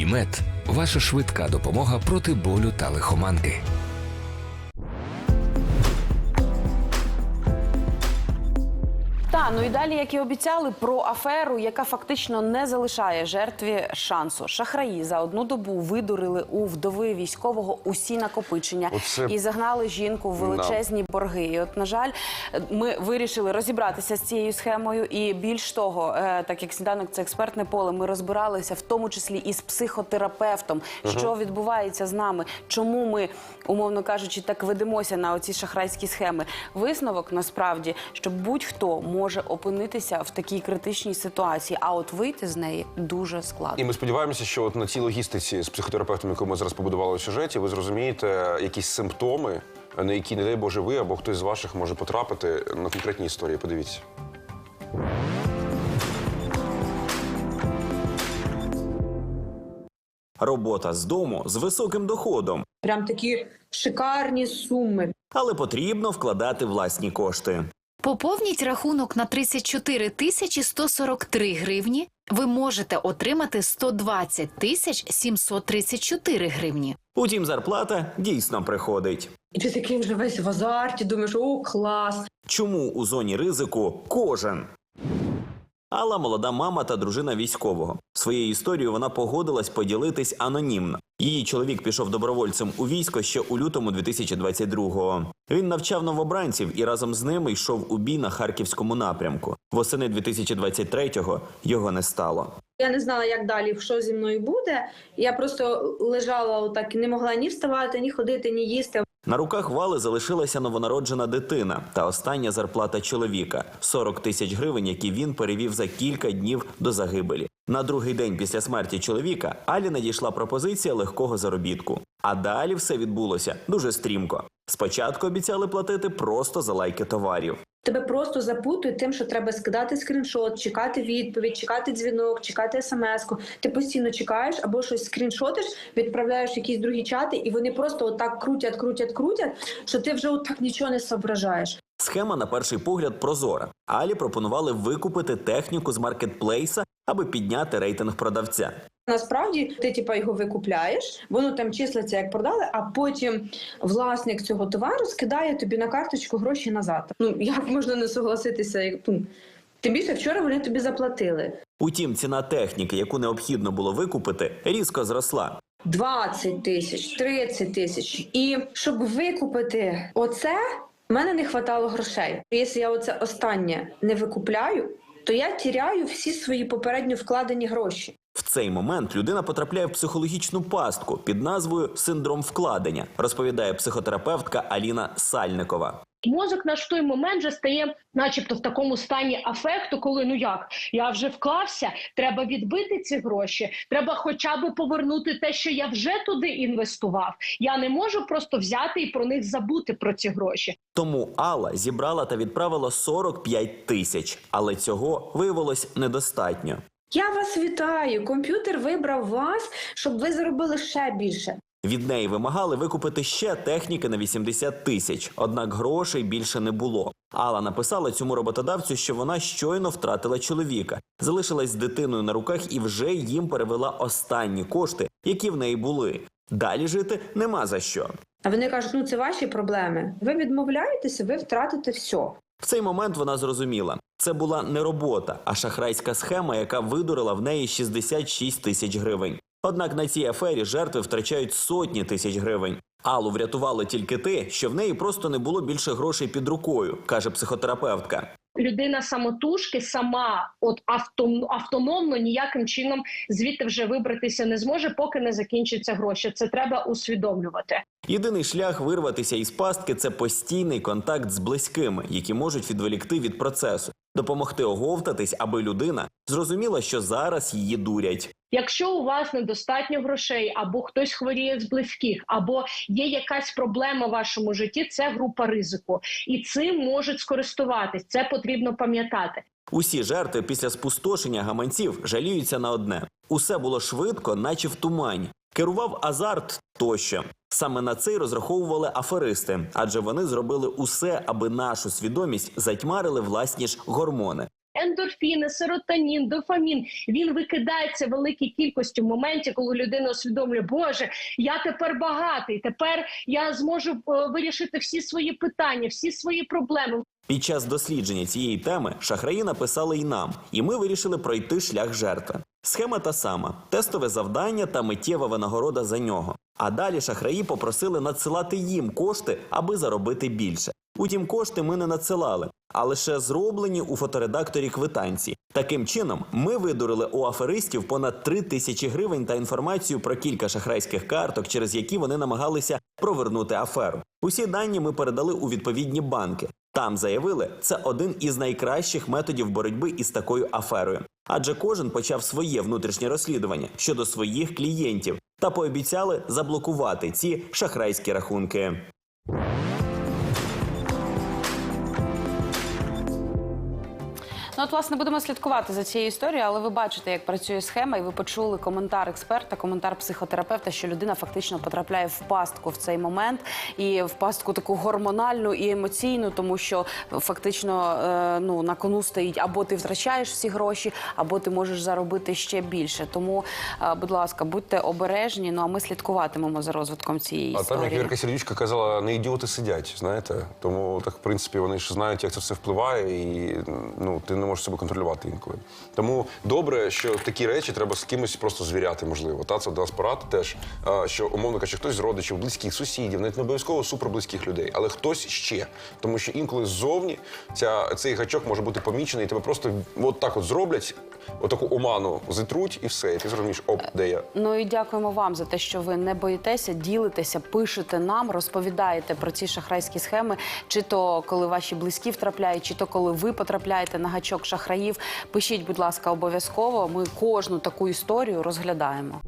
ІМЕД ваша швидка допомога проти болю та лихоманки. Та ну і далі, як і обіцяли, про аферу, яка фактично не залишає жертві шансу. Шахраї за одну добу видурили у вдови військового усі накопичення Оце- і загнали жінку в величезні борги. І от, на жаль, ми вирішили розібратися з цією схемою. І більш того, е, так як сніданок це експертне поле, ми розбиралися в тому числі і з психотерапевтом, що відбувається з нами, чому ми, умовно кажучи, так ведемося на оці шахрайські схеми. Висновок насправді, що будь-хто може опинитися в такій критичній ситуації, а от вийти з неї дуже складно. І ми сподіваємося, що от на цій логістиці з психотерапевтом, яку ми зараз побудували у сюжеті, ви зрозумієте якісь симптоми, на які, не дай Боже, ви або хтось з ваших може потрапити на конкретні історії. Подивіться. Робота з дому з високим доходом, Прям такі шикарні суми. але потрібно вкладати власні кошти. Поповніть рахунок на 34 тисячі 143 гривні. Ви можете отримати 120 тисяч 734 гривні. Утім, зарплата дійсно приходить. І ти такий вже весь в азарті, думаєш, о, клас. Чому у зоні ризику кожен? Алла молода мама та дружина військового. Своєю історією вона погодилась поділитись анонімно. Її чоловік пішов добровольцем у військо ще у лютому 2022-го. Він навчав новобранців і разом з ними йшов у бій на харківському напрямку. Восени 2023-го його не стало. Я не знала, як далі, що зі мною буде. Я просто лежала отак і не могла ні вставати, ні ходити, ні їсти. На руках вали залишилася новонароджена дитина та остання зарплата чоловіка 40 тисяч гривень, які він перевів за кілька днів до загибелі. На другий день після смерті чоловіка Алі надійшла пропозиція легкого заробітку. А далі все відбулося дуже стрімко. Спочатку обіцяли платити просто за лайки товарів. Тебе просто запутують тим, що треба скидати скріншот, чекати відповідь, чекати дзвінок, чекати смс-ку. Ти постійно чекаєш або щось скріншотиш, відправляєш в якісь другі чати, і вони просто отак крутять, крутять, крутять, що ти вже отак нічого не соображаєш. Схема на перший погляд прозора. Алі пропонували викупити техніку з маркетплейса, аби підняти рейтинг продавця. Насправді ти типа його викупляєш, воно там числиться як продали, а потім власник цього товару скидає тобі на карточку гроші назад. Ну як можна не согласитися? як, ну, Тим більше вчора вони тобі заплатили. Утім, ціна техніки, яку необхідно було викупити, різко зросла. 20 тисяч, 30 тисяч. І щоб викупити оце, в мене не вистачало грошей. Якщо я оце останнє не викупляю, то я тіряю всі свої попередньо вкладені гроші. В цей момент людина потрапляє в психологічну пастку під назвою синдром вкладення, розповідає психотерапевтка Аліна Сальникова. Мозок наш в той момент вже стає, начебто, в такому стані афекту, коли ну як я вже вклався, треба відбити ці гроші. Треба хоча б повернути те, що я вже туди інвестував. Я не можу просто взяти і про них забути про ці гроші. Тому Алла зібрала та відправила 45 тисяч, але цього виявилось недостатньо. Я вас вітаю. Комп'ютер вибрав вас, щоб ви заробили ще більше. Від неї вимагали викупити ще техніки на 80 тисяч, однак грошей більше не було. Алла написала цьому роботодавцю, що вона щойно втратила чоловіка, залишилась з дитиною на руках і вже їм перевела останні кошти, які в неї були. Далі жити нема за що. А вони кажуть, ну це ваші проблеми. Ви відмовляєтеся, ви втратите все. В цей момент вона зрозуміла, це була не робота, а шахрайська схема, яка видурила в неї 66 тисяч гривень. Однак на цій афері жертви втрачають сотні тисяч гривень. Аллу врятувало тільки те, що в неї просто не було більше грошей під рукою, каже психотерапевтка. Людина самотужки сама, от авто, автономно ніяким чином звідти вже вибратися не зможе, поки не закінчаться гроші. Це треба усвідомлювати. Єдиний шлях вирватися із пастки це постійний контакт з близькими, які можуть відволікти від процесу, допомогти оговтатись, аби людина зрозуміла, що зараз її дурять. Якщо у вас недостатньо грошей, або хтось хворіє з близьких, або є якась проблема в вашому житті, це група ризику, і цим можуть скористуватись. Це потрібно пам'ятати. Усі жертви після спустошення гаманців жаліються на одне: усе було швидко, наче в тумані. Керував азарт тощо. Саме на це й розраховували аферисти, адже вони зробили усе, аби нашу свідомість затьмарили власні ж гормони. Ендорфіни, серотонін, дофамін. Він викидається великій кількості в моменті, коли людина усвідомлює, Боже, я тепер багатий, тепер я зможу е, вирішити всі свої питання, всі свої проблеми. Під час дослідження цієї теми шахраї написали й нам, і ми вирішили пройти шлях жертви. Схема та сама: тестове завдання та миттєва винагорода за нього. А далі шахраї попросили надсилати їм кошти, аби заробити більше. Утім, кошти ми не надсилали, а лише зроблені у фоторедакторі квитанції. Таким чином, ми видурили у аферистів понад 3 тисячі гривень та інформацію про кілька шахрайських карток, через які вони намагалися провернути аферу. Усі дані ми передали у відповідні банки. Там заявили, це один із найкращих методів боротьби із такою аферою. Адже кожен почав своє внутрішнє розслідування щодо своїх клієнтів та пообіцяли заблокувати ці шахрайські рахунки. От, власне, будемо слідкувати за цією історією, але ви бачите, як працює схема, і ви почули коментар експерта, коментар психотерапевта, що людина фактично потрапляє в пастку в цей момент і в пастку таку гормональну і емоційну, тому що фактично е, ну, на кону стоїть або ти втрачаєш всі гроші, або ти можеш заробити ще більше. Тому, е, будь ласка, будьте обережні. Ну а ми слідкуватимемо за розвитком цієї історії. А там, як Вірка Сердючка казала, не ідіоти сидять, знаєте. Тому так, в принципі, вони ж знають, як це все впливає, і ну ти не можеш себе контролювати інколи. Тому добре, що такі речі треба з кимось просто звіряти, можливо. Та це до нас порада теж. Що умовно кажучи, хтось з родичів, близьких, сусідів, навіть не обов'язково суперблизьких людей, але хтось ще. Тому що інколи ззовні ця, цей гачок може бути помічений, і тебе просто от так от зроблять, отаку оману зітруть, і все. І ти зрозумієш, оп, де я. Ну і дякуємо вам за те, що ви не боїтеся, ділитеся, пишете нам, розповідаєте про ці шахрайські схеми, чи то коли ваші близькі втрапляють, чи то коли ви потрапляєте на гачок шахраїв. Пишіть, будь ласка, обов'язково. Ми кожну таку історію розглядаємо.